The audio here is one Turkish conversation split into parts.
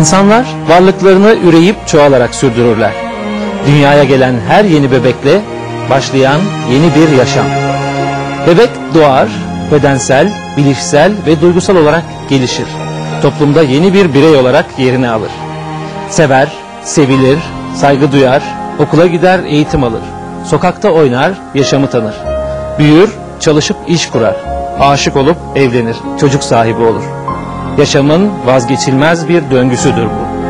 İnsanlar varlıklarını üreyip çoğalarak sürdürürler. Dünyaya gelen her yeni bebekle başlayan yeni bir yaşam. Bebek doğar, bedensel, bilişsel ve duygusal olarak gelişir. Toplumda yeni bir birey olarak yerini alır. Sever, sevilir, saygı duyar, okula gider, eğitim alır. Sokakta oynar, yaşamı tanır. Büyür, çalışıp iş kurar. Aşık olup evlenir, çocuk sahibi olur. Yaşamın vazgeçilmez bir döngüsüdür bu.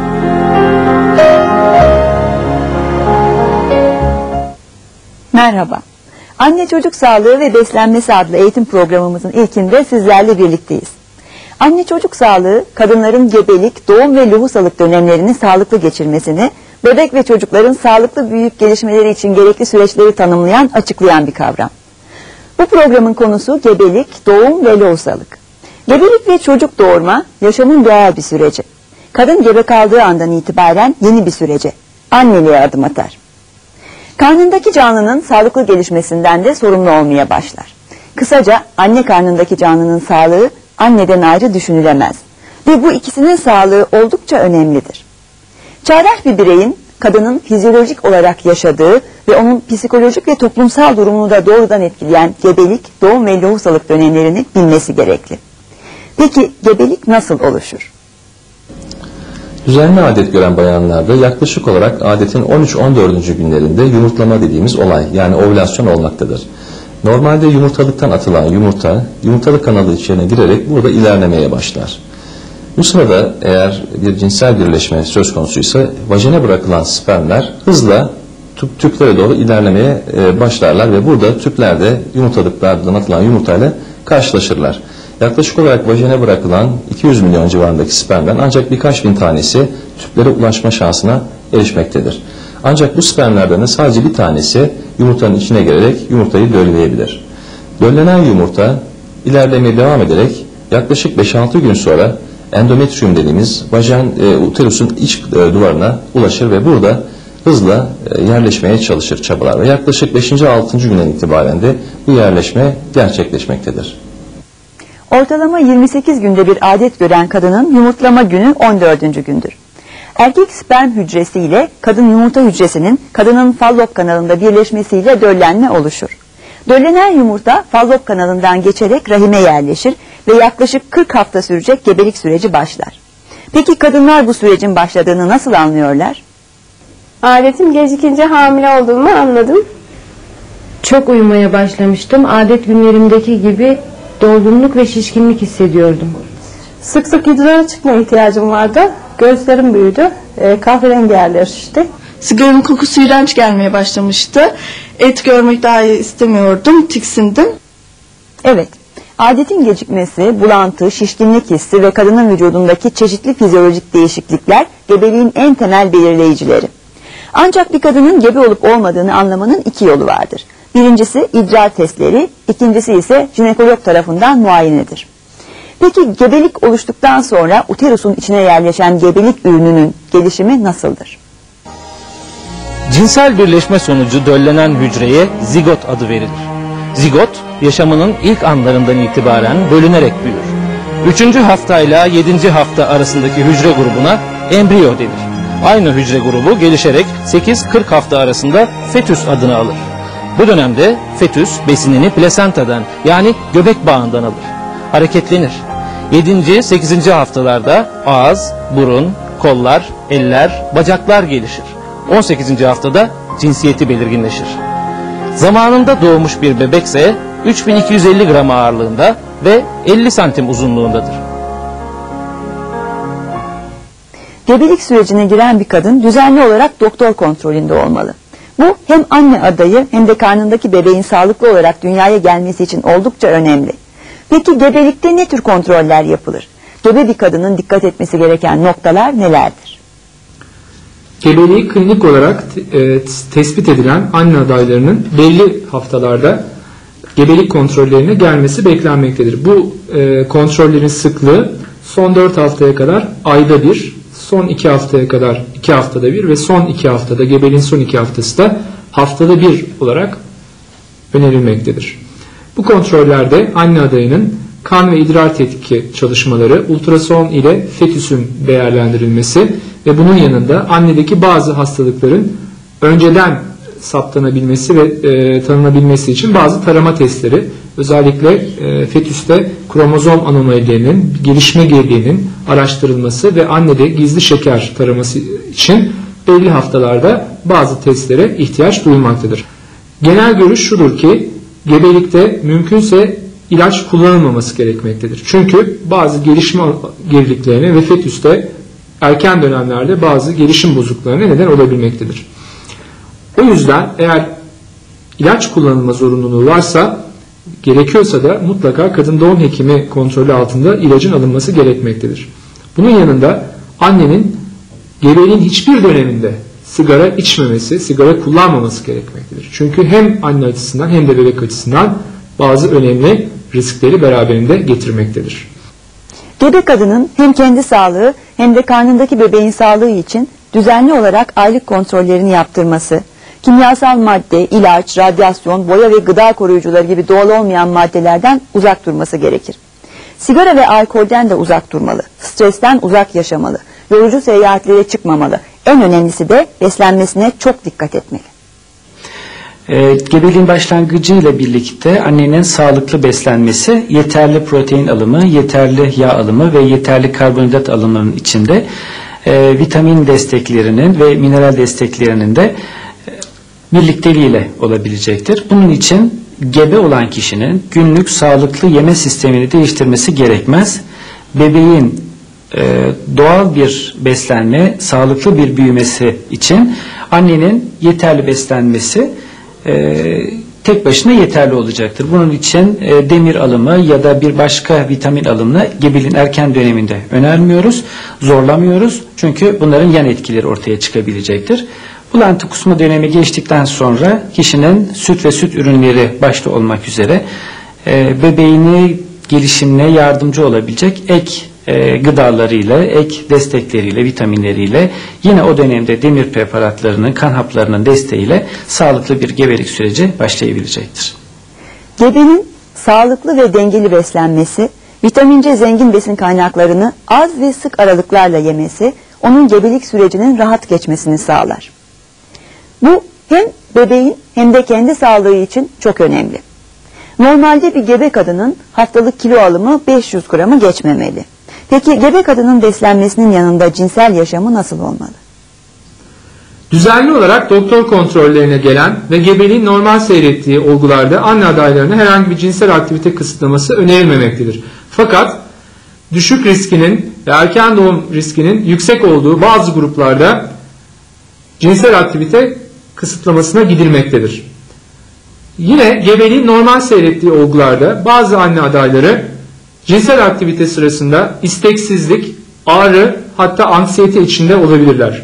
Merhaba. Anne Çocuk Sağlığı ve Beslenmesi adlı eğitim programımızın ilkinde sizlerle birlikteyiz. Anne çocuk sağlığı, kadınların gebelik, doğum ve lohusalık dönemlerini sağlıklı geçirmesini, bebek ve çocukların sağlıklı büyüyüp gelişmeleri için gerekli süreçleri tanımlayan, açıklayan bir kavram. Bu programın konusu gebelik, doğum ve lohusalık. Gebelik ve çocuk doğurma yaşamın doğal bir süreci. Kadın gebe kaldığı andan itibaren yeni bir sürece, anneliğe adım atar. Karnındaki canlının sağlıklı gelişmesinden de sorumlu olmaya başlar. Kısaca anne karnındaki canlının sağlığı anneden ayrı düşünülemez. Ve bu ikisinin sağlığı oldukça önemlidir. Çağdaş bir bireyin kadının fizyolojik olarak yaşadığı ve onun psikolojik ve toplumsal durumunu da doğrudan etkileyen gebelik, doğum ve lohusalık dönemlerini bilmesi gerekli. Peki gebelik nasıl oluşur? Düzenli adet gören bayanlarda yaklaşık olarak adetin 13-14. günlerinde yumurtlama dediğimiz olay yani ovülasyon olmaktadır. Normalde yumurtalıktan atılan yumurta yumurtalık kanalı içine girerek burada ilerlemeye başlar. Bu sırada eğer bir cinsel birleşme söz konusuysa vajine bırakılan spermler hızla tüp, tüplere doğru ilerlemeye e, başlarlar ve burada tüplerde yumurtalıklardan atılan yumurtayla karşılaşırlar. Yaklaşık olarak vajene bırakılan 200 milyon civarındaki spermden ancak birkaç bin tanesi tüplere ulaşma şansına erişmektedir. Ancak bu spermlerden de sadece bir tanesi yumurtanın içine girerek yumurtayı dölleyebilir. Döllenen yumurta ilerlemeye devam ederek yaklaşık 5-6 gün sonra endometrium dediğimiz vajen e, uterusun iç e, duvarına ulaşır ve burada hızla e, yerleşmeye çalışır çabalar ve yaklaşık 5. 6. günden itibaren de bu yerleşme gerçekleşmektedir. Ortalama 28 günde bir adet gören kadının yumurtlama günü 14. gündür. Erkek sperm hücresi ile kadın yumurta hücresinin kadının fallop kanalında birleşmesiyle döllenme oluşur. Döllenen yumurta fallop kanalından geçerek rahime yerleşir ve yaklaşık 40 hafta sürecek gebelik süreci başlar. Peki kadınlar bu sürecin başladığını nasıl anlıyorlar? Adetim gecikince hamile olduğumu anladım. Çok uyumaya başlamıştım. Adet günlerimdeki gibi dolgunluk ve şişkinlik hissediyordum. Sık sık idrara çıkma ihtiyacım vardı. Gözlerim büyüdü. E, kahverengi yerler şişti. Sigaranın kokusu iğrenç gelmeye başlamıştı. Et görmek daha istemiyordum, tiksindim. Evet, adetin gecikmesi, bulantı, şişkinlik hissi ve kadının vücudundaki çeşitli fizyolojik değişiklikler gebeliğin en temel belirleyicileri. Ancak bir kadının gebe olup olmadığını anlamanın iki yolu vardır. Birincisi idrar testleri, ikincisi ise jinekolog tarafından muayenedir. Peki gebelik oluştuktan sonra uterusun içine yerleşen gebelik ürününün gelişimi nasıldır? Cinsel birleşme sonucu döllenen hücreye zigot adı verilir. Zigot, yaşamının ilk anlarından itibaren bölünerek büyür. Üçüncü haftayla yedinci hafta arasındaki hücre grubuna embriyo denir. Aynı hücre grubu gelişerek 8-40 hafta arasında fetüs adını alır. Bu dönemde fetüs besinini plasentadan yani göbek bağından alır. Hareketlenir. 7. 8. haftalarda ağız, burun, kollar, eller, bacaklar gelişir. 18. haftada cinsiyeti belirginleşir. Zamanında doğmuş bir bebekse 3250 gram ağırlığında ve 50 santim uzunluğundadır. Gebelik sürecine giren bir kadın düzenli olarak doktor kontrolünde olmalı. Bu hem anne adayı hem de karnındaki bebeğin sağlıklı olarak dünyaya gelmesi için oldukça önemli. Peki gebelikte ne tür kontroller yapılır? Gebe bir kadının dikkat etmesi gereken noktalar nelerdir? Gebeliği klinik olarak e, tespit edilen anne adaylarının belli haftalarda gebelik kontrollerine gelmesi beklenmektedir. Bu e, kontrollerin sıklığı son 4 haftaya kadar ayda bir, son 2 haftaya kadar 2 haftada bir ve son 2 haftada gebeliğin son 2 haftası da haftada bir olarak önerilmektedir. Bu kontrollerde anne adayının kan ve idrar tetkiki çalışmaları, ultrason ile fetüsün değerlendirilmesi ve bunun yanında annedeki bazı hastalıkların önceden saptanabilmesi ve e, tanınabilmesi için bazı tarama testleri özellikle e, fetüste kromozom anomalilerinin, gelişme geriliğinin araştırılması ve annede gizli şeker taraması için belli haftalarda bazı testlere ihtiyaç duyulmaktadır. Genel görüş şudur ki gebelikte mümkünse ilaç kullanılmaması gerekmektedir. Çünkü bazı gelişme geriliklerine ve fetüste erken dönemlerde bazı gelişim bozukluklarına neden olabilmektedir. O yüzden eğer ilaç kullanılma zorunluluğu varsa gerekiyorsa da mutlaka kadın doğum hekimi kontrolü altında ilacın alınması gerekmektedir. Bunun yanında annenin gebeliğin hiçbir döneminde sigara içmemesi, sigara kullanmaması gerekmektedir. Çünkü hem anne açısından hem de bebek açısından bazı önemli riskleri beraberinde getirmektedir. Gebe kadının hem kendi sağlığı hem de karnındaki bebeğin sağlığı için düzenli olarak aylık kontrollerini yaptırması, kimyasal madde, ilaç, radyasyon, boya ve gıda koruyucuları gibi doğal olmayan maddelerden uzak durması gerekir. Sigara ve alkolden de uzak durmalı, stresten uzak yaşamalı, yorucu seyahatlere çıkmamalı. En önemlisi de beslenmesine çok dikkat etmeli. E, gebeliğin başlangıcı ile birlikte annenin sağlıklı beslenmesi, yeterli protein alımı, yeterli yağ alımı ve yeterli karbonhidrat alımının içinde e, vitamin desteklerinin ve mineral desteklerinin de birlikteliğiyle olabilecektir. Bunun için gebe olan kişinin günlük sağlıklı yeme sistemini değiştirmesi gerekmez. Bebeğin e, doğal bir beslenme, sağlıklı bir büyümesi için annenin yeterli beslenmesi e, tek başına yeterli olacaktır. Bunun için e, demir alımı ya da bir başka vitamin alımını gebeliğin erken döneminde önermiyoruz, zorlamıyoruz. Çünkü bunların yan etkileri ortaya çıkabilecektir. Bulantı kusma dönemi geçtikten sonra kişinin süt ve süt ürünleri başta olmak üzere e, bebeğini gelişimine yardımcı olabilecek ek e, gıdalarıyla, ek destekleriyle, vitaminleriyle yine o dönemde demir preparatlarının, kan haplarının desteğiyle sağlıklı bir gebelik süreci başlayabilecektir. Gebenin sağlıklı ve dengeli beslenmesi, vitamin C zengin besin kaynaklarını az ve sık aralıklarla yemesi, onun gebelik sürecinin rahat geçmesini sağlar. Bu hem bebeğin hem de kendi sağlığı için çok önemli. Normalde bir gebe kadının haftalık kilo alımı 500 gramı geçmemeli. Peki gebe kadının beslenmesinin yanında cinsel yaşamı nasıl olmalı? Düzenli olarak doktor kontrollerine gelen ve gebeliğin normal seyrettiği olgularda anne adaylarına herhangi bir cinsel aktivite kısıtlaması önerilmemektedir. Fakat düşük riskinin ve erken doğum riskinin yüksek olduğu bazı gruplarda cinsel aktivite kısıtlamasına gidilmektedir. Yine gebeliğin normal seyrettiği olgularda bazı anne adayları cinsel aktivite sırasında isteksizlik, ağrı hatta anksiyete içinde olabilirler.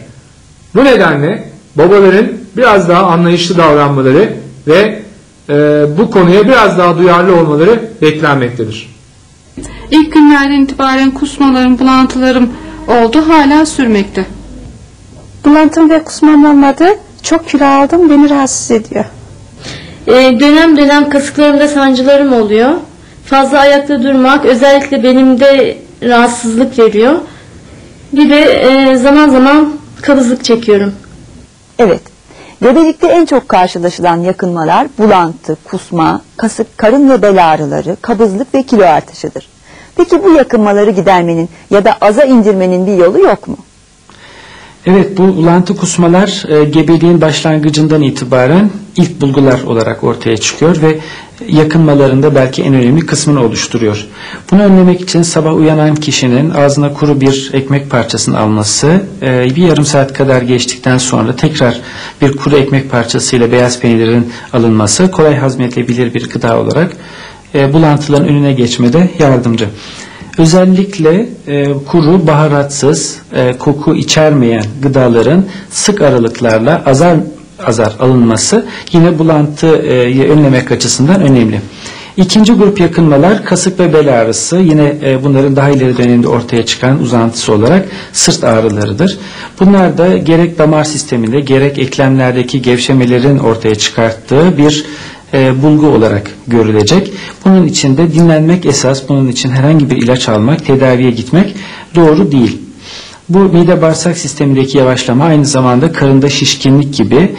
Bu nedenle babaların biraz daha anlayışlı davranmaları ve e, bu konuya biraz daha duyarlı olmaları beklenmektedir. İlk günlerden itibaren kusmalarım, bulantılarım oldu hala sürmekte. Bulantım ve kusmam olmadı. Çok kilo aldım beni rahatsız ediyor. Ee, dönem dönem kasıklarımda sancılarım oluyor. Fazla ayakta durmak özellikle benimde rahatsızlık veriyor. Bir de e, zaman zaman kabızlık çekiyorum. Evet, gebelikte en çok karşılaşılan yakınmalar bulantı, kusma, kasık, karın ve bel ağrıları, kabızlık ve kilo artışıdır. Peki bu yakınmaları gidermenin ya da aza indirmenin bir yolu yok mu? Evet bu bulantı kusmalar e, gebeliğin başlangıcından itibaren ilk bulgular olarak ortaya çıkıyor ve yakınmalarında belki en önemli kısmını oluşturuyor. Bunu önlemek için sabah uyanan kişinin ağzına kuru bir ekmek parçasını alması, e, bir yarım saat kadar geçtikten sonra tekrar bir kuru ekmek parçasıyla beyaz peynirin alınması kolay hazmedilebilir bir gıda olarak e, bulantıların önüne geçmede yardımcı. Özellikle e, kuru, baharatsız, e, koku içermeyen gıdaların sık aralıklarla azar azar alınması yine bulantıyı önlemek açısından önemli. İkinci grup yakınmalar kasık ve bel ağrısı yine e, bunların daha ileri dönemde ortaya çıkan uzantısı olarak sırt ağrılarıdır. Bunlar da gerek damar sisteminde gerek eklemlerdeki gevşemelerin ortaya çıkarttığı bir e, bulgu olarak görülecek. Bunun için de dinlenmek esas, bunun için herhangi bir ilaç almak, tedaviye gitmek doğru değil. Bu mide bağırsak sistemindeki yavaşlama aynı zamanda karında şişkinlik gibi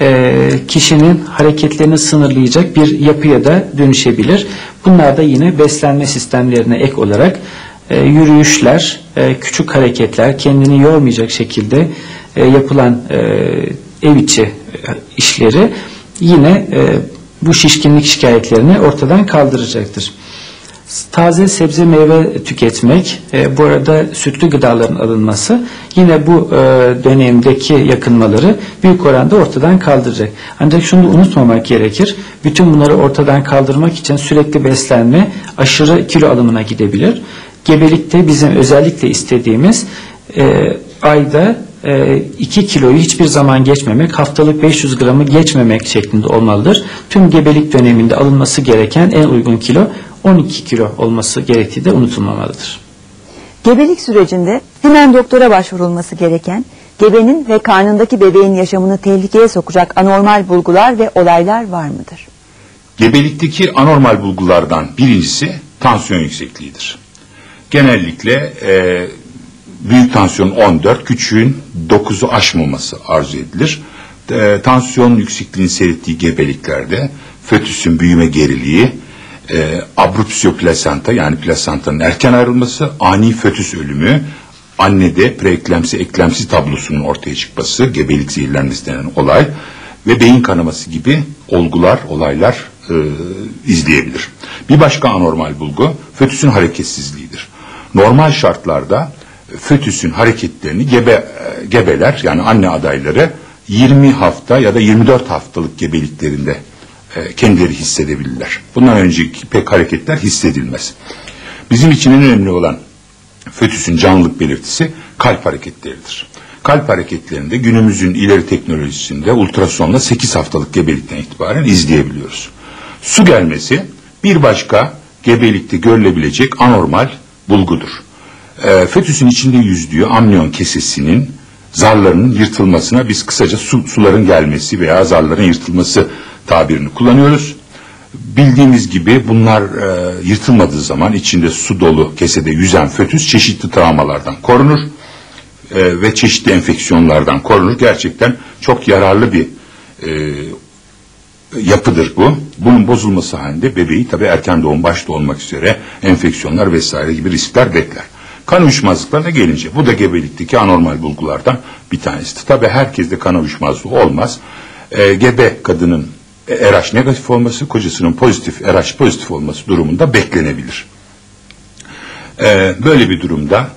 e, kişinin hareketlerini sınırlayacak bir yapıya da dönüşebilir. Bunlar da yine beslenme sistemlerine ek olarak e, yürüyüşler, küçük hareketler, kendini yormayacak şekilde yapılan ev içi işleri yine bu şişkinlik şikayetlerini ortadan kaldıracaktır. Taze sebze meyve tüketmek, e, bu arada sütlü gıdaların alınması yine bu e, dönemdeki yakınmaları büyük oranda ortadan kaldıracak. Ancak şunu da unutmamak gerekir. Bütün bunları ortadan kaldırmak için sürekli beslenme aşırı kilo alımına gidebilir. Gebelikte bizim özellikle istediğimiz e, ayda 2 kiloyu hiçbir zaman geçmemek, haftalık 500 gramı geçmemek şeklinde olmalıdır. Tüm gebelik döneminde alınması gereken en uygun kilo 12 kilo olması gerektiği de unutulmamalıdır. Gebelik sürecinde hemen doktora başvurulması gereken, gebenin ve karnındaki bebeğin yaşamını tehlikeye sokacak anormal bulgular ve olaylar var mıdır? Gebelikteki anormal bulgulardan birincisi tansiyon yüksekliğidir. Genellikle e, büyük tansiyon 14, küçüğün 9'u aşmaması arzu edilir. E, tansiyon yüksekliğini seyrettiği gebeliklerde fötüsün büyüme geriliği, e, abrupsio plasenta yani plasentanın erken ayrılması, ani fötüs ölümü, annede preeklemsi eklemsi tablosunun ortaya çıkması, gebelik zehirlenmesi denen olay ve beyin kanaması gibi olgular, olaylar e, izleyebilir. Bir başka anormal bulgu fötüsün hareketsizliğidir. Normal şartlarda fötüsün hareketlerini gebe, gebeler yani anne adayları 20 hafta ya da 24 haftalık gebeliklerinde e, kendileri hissedebilirler. Bundan önceki pek hareketler hissedilmez. Bizim için en önemli olan fötüsün canlılık belirtisi kalp hareketleridir. Kalp hareketlerinde günümüzün ileri teknolojisinde ultrasonla 8 haftalık gebelikten itibaren izleyebiliyoruz. Su gelmesi bir başka gebelikte görülebilecek anormal bulgudur. E, fötüsün içinde yüzdüğü amniyon kesesinin zarlarının yırtılmasına biz kısaca su, suların gelmesi veya zarların yırtılması tabirini kullanıyoruz. Bildiğimiz gibi bunlar e, yırtılmadığı zaman içinde su dolu kesede yüzen fötüs çeşitli travmalardan korunur e, ve çeşitli enfeksiyonlardan korunur. Gerçekten çok yararlı bir e, yapıdır bu. Bunun bozulması halinde bebeği tabi erken doğum başta olmak üzere enfeksiyonlar vesaire gibi riskler bekler. Kan uyuşmazlıklarına gelince bu da gebelikteki anormal bulgulardan bir tanesidir. Tabi herkeste kan uyuşmazlığı olmaz. E, gebe kadının RH negatif olması, kocasının pozitif, RH pozitif olması durumunda beklenebilir. Ee, böyle bir durumda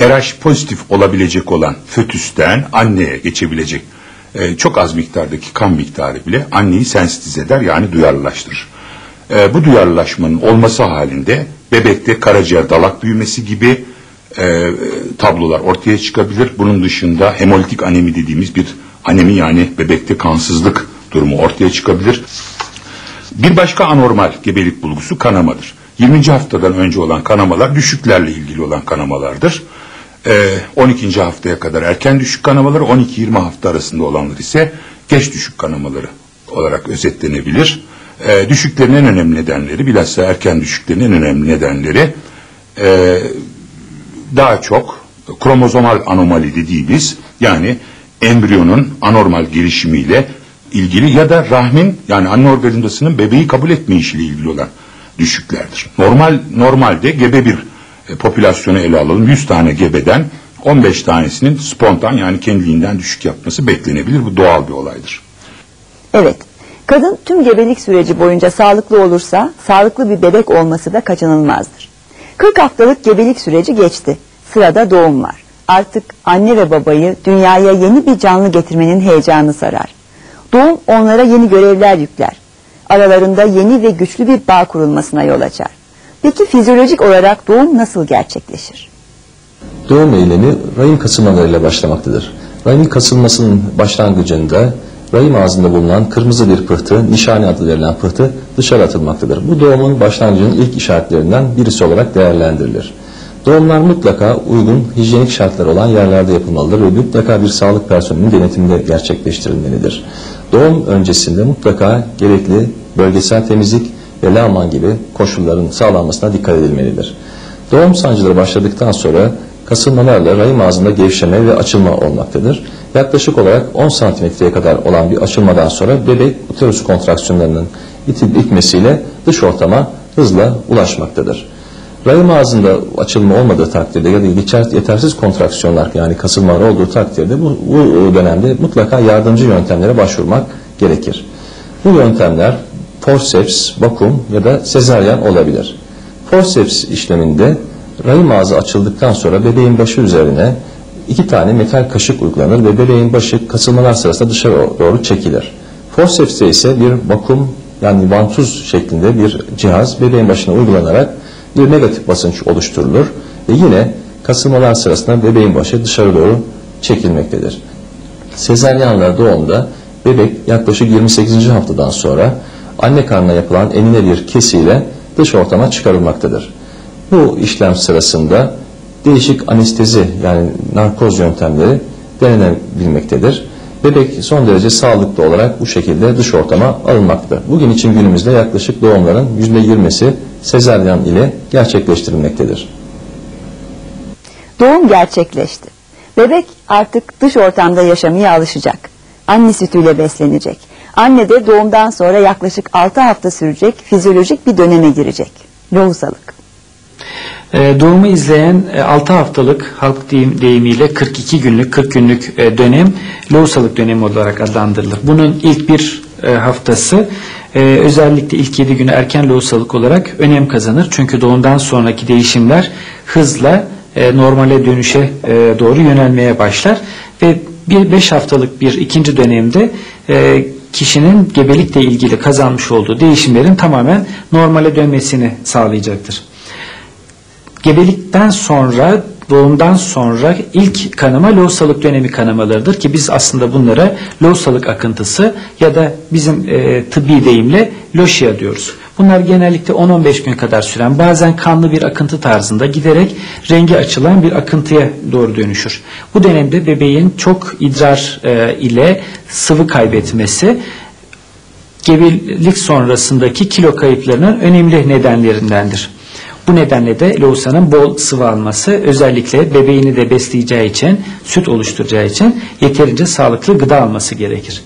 RH pozitif olabilecek olan fötüsten anneye geçebilecek e, çok az miktardaki kan miktarı bile anneyi sensitize eder yani duyarlılaştırır. E, bu duyarlılaşmanın olması halinde bebekte karaciğer dalak büyümesi gibi e, tablolar ortaya çıkabilir. Bunun dışında hemolitik anemi dediğimiz bir anemi yani bebekte kansızlık durumu ortaya çıkabilir. Bir başka anormal gebelik bulgusu kanamadır. 20. haftadan önce olan kanamalar düşüklerle ilgili olan kanamalardır. Ee, 12. haftaya kadar erken düşük kanamaları, 12-20 hafta arasında olanlar ise geç düşük kanamaları olarak özetlenebilir. Ee, düşüklerin en önemli nedenleri, bilhassa erken düşüklerin en önemli nedenleri e, daha çok kromozomal anomali dediğimiz yani embriyonun anormal gelişimiyle ilgili ya da rahmin yani anne organizmasının bebeği kabul etmeyişiyle ilgili olan düşüklerdir. Normal normalde gebe bir e, popülasyonu ele alalım. 100 tane gebeden 15 tanesinin spontan yani kendiliğinden düşük yapması beklenebilir. Bu doğal bir olaydır. Evet. Kadın tüm gebelik süreci boyunca sağlıklı olursa sağlıklı bir bebek olması da kaçınılmazdır. 40 haftalık gebelik süreci geçti. Sırada doğum var. Artık anne ve babayı dünyaya yeni bir canlı getirmenin heyecanı sarar. Doğum onlara yeni görevler yükler. Aralarında yeni ve güçlü bir bağ kurulmasına yol açar. Peki fizyolojik olarak doğum nasıl gerçekleşir? Doğum eylemi rahim kasılmalarıyla başlamaktadır. Rahim kasılmasının başlangıcında rahim ağzında bulunan kırmızı bir pıhtı, nişane adı verilen pıhtı dışarı atılmaktadır. Bu doğumun başlangıcının ilk işaretlerinden birisi olarak değerlendirilir. Doğumlar mutlaka uygun hijyenik şartlar olan yerlerde yapılmalıdır ve mutlaka bir sağlık personelinin denetiminde gerçekleştirilmelidir. Doğum öncesinde mutlaka gerekli bölgesel temizlik ve lağman gibi koşulların sağlanmasına dikkat edilmelidir. Doğum sancıları başladıktan sonra kasılmalarla rahim ağzında gevşeme ve açılma olmaktadır. Yaklaşık olarak 10 santimetreye kadar olan bir açılmadan sonra bebek uterus kontraksiyonlarının itip itmesiyle dış ortama hızla ulaşmaktadır. Rahim ağzında açılma olmadığı takdirde ya da geçer, yetersiz kontraksiyonlar yani kasılmalar olduğu takdirde bu, bu dönemde mutlaka yardımcı yöntemlere başvurmak gerekir. Bu yöntemler forceps, vakum ya da sezaryen olabilir. Forceps işleminde rahim ağzı açıldıktan sonra bebeğin başı üzerine iki tane metal kaşık uygulanır ve bebeğin başı kasılmalar sırasında dışarı doğru çekilir. Forceps'te ise bir vakum yani vantuz şeklinde bir cihaz bebeğin başına uygulanarak bir negatif basınç oluşturulur ve yine kasılmalar sırasında bebeğin başı dışarı doğru çekilmektedir. Sezaryenler doğumda bebek yaklaşık 28. haftadan sonra anne karnına yapılan enine bir kesiyle dış ortama çıkarılmaktadır. Bu işlem sırasında değişik anestezi yani narkoz yöntemleri denenebilmektedir. Bebek son derece sağlıklı olarak bu şekilde dış ortama alınmaktadır. Bugün için günümüzde yaklaşık doğumların %20'si sezaryen ile gerçekleştirilmektedir. Doğum gerçekleşti. Bebek artık dış ortamda yaşamaya alışacak. Anne sütüyle beslenecek. Anne de doğumdan sonra yaklaşık 6 hafta sürecek fizyolojik bir döneme girecek. Lohusalık. E, doğumu izleyen e, 6 haftalık halk deyim, deyimiyle 42 günlük 40 günlük e, dönem lohusalık dönemi olarak adlandırılır. Bunun ilk bir e, haftası e, özellikle ilk 7 günü erken lohusalık olarak önem kazanır. Çünkü doğumdan sonraki değişimler hızla e, normale dönüşe e, doğru yönelmeye başlar ve bir 5 haftalık bir ikinci dönemde e, kişinin gebelikle ilgili kazanmış olduğu değişimlerin tamamen normale dönmesini sağlayacaktır. Gebelikten sonra doğumdan sonra ilk kanama lohusalık dönemi kanamalarıdır ki biz aslında bunlara lohusalık akıntısı ya da bizim e, tıbbi deyimle loşia diyoruz. Bunlar genellikle 10-15 gün kadar süren bazen kanlı bir akıntı tarzında giderek rengi açılan bir akıntıya doğru dönüşür. Bu dönemde bebeğin çok idrar e, ile sıvı kaybetmesi gebelik sonrasındaki kilo kayıplarının önemli nedenlerindendir. Bu nedenle de lohusanın bol sıvı alması özellikle bebeğini de besleyeceği için, süt oluşturacağı için yeterince sağlıklı gıda alması gerekir.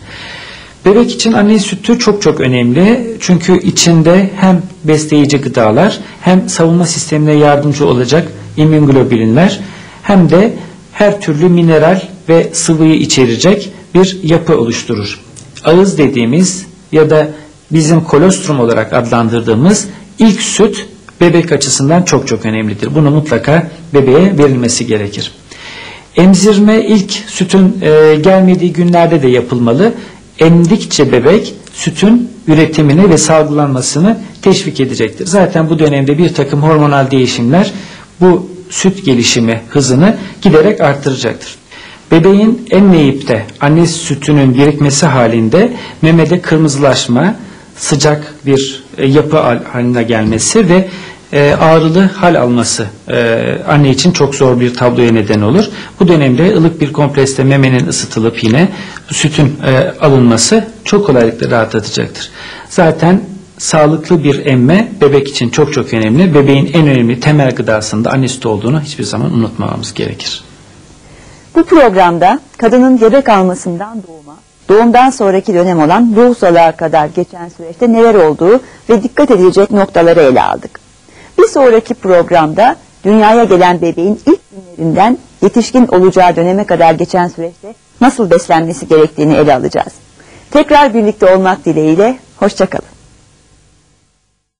Bebek için anne sütü çok çok önemli. Çünkü içinde hem besleyici gıdalar hem savunma sistemine yardımcı olacak immünglobulinler hem de her türlü mineral ve sıvıyı içerecek bir yapı oluşturur. Ağız dediğimiz ya da bizim kolostrum olarak adlandırdığımız ilk süt bebek açısından çok çok önemlidir. Bunu mutlaka bebeğe verilmesi gerekir. Emzirme ilk sütün e, gelmediği günlerde de yapılmalı. Emdikçe bebek sütün üretimini ve salgılanmasını teşvik edecektir. Zaten bu dönemde bir takım hormonal değişimler bu süt gelişimi hızını giderek arttıracaktır. Bebeğin emmeyip de anne sütünün birikmesi halinde memede kırmızılaşma, sıcak bir e, yapı haline gelmesi ve e, ağrılı hal alması e, anne için çok zor bir tabloya neden olur. Bu dönemde ılık bir kompreste memenin ısıtılıp yine sütün alınması çok kolaylıkla rahatlatacaktır. Zaten sağlıklı bir emme bebek için çok çok önemli. Bebeğin en önemli temel gıdasında anne sütü olduğunu hiçbir zaman unutmamamız gerekir. Bu programda kadının gebe kalmasından doğuma, doğumdan sonraki dönem olan lohusalığa kadar geçen süreçte neler olduğu ve dikkat edilecek noktaları ele aldık. Bir sonraki programda dünyaya gelen bebeğin ilk günlerinden yetişkin olacağı döneme kadar geçen süreçte nasıl beslenmesi gerektiğini ele alacağız. Tekrar birlikte olmak dileğiyle, hoşçakalın.